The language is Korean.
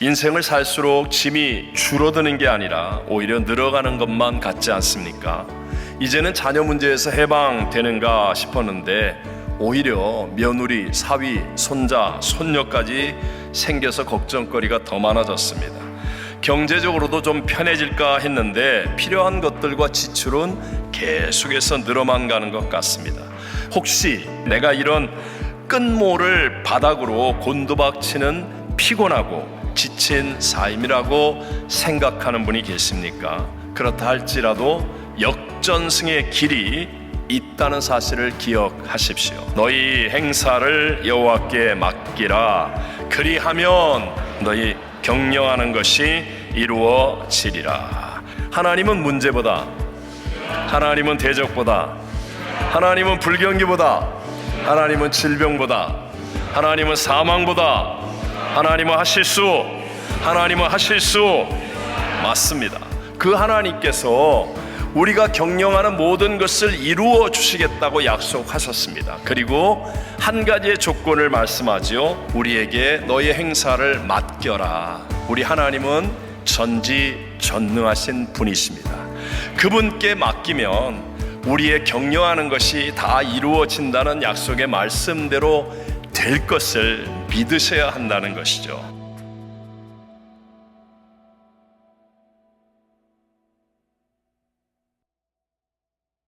인생을 살수록 짐이 줄어드는 게 아니라 오히려 늘어가는 것만 같지 않습니까? 이제는 자녀 문제에서 해방되는가 싶었는데 오히려 며느리, 사위, 손자, 손녀까지 생겨서 걱정거리가 더 많아졌습니다. 경제적으로도 좀 편해질까 했는데 필요한 것들과 지출은 계속해서 늘어만 가는 것 같습니다. 혹시 내가 이런 끝모를 바닥으로 곤두박치는 피곤하고 지친 삶이라고 생각하는 분이 계십니까? 그렇다 할지라도 역전승의 길이 있다는 사실을 기억하십시오. 너희 행사를 여호와께 맡기라. 그리하면 너희 경영하는 것이 이루어지리라. 하나님은 문제보다 하나님은 대적보다 하나님은 불경기보다 하나님은 질병보다 하나님은 사망보다 하나님은 하실 수 하나님은 하실 수 맞습니다. 그 하나님께서 우리가 경영하는 모든 것을 이루어 주시겠다고 약속하셨습니다. 그리고 한 가지의 조건을 말씀하지요. 우리에게 너의 행사를 맡겨라. 우리 하나님은 전지 전능하신 분이십니다. 그분께 맡기면 우리의 경영하는 것이 다 이루어진다는 약속의 말씀대로 될 것을 믿으셔야 한다는 것이죠.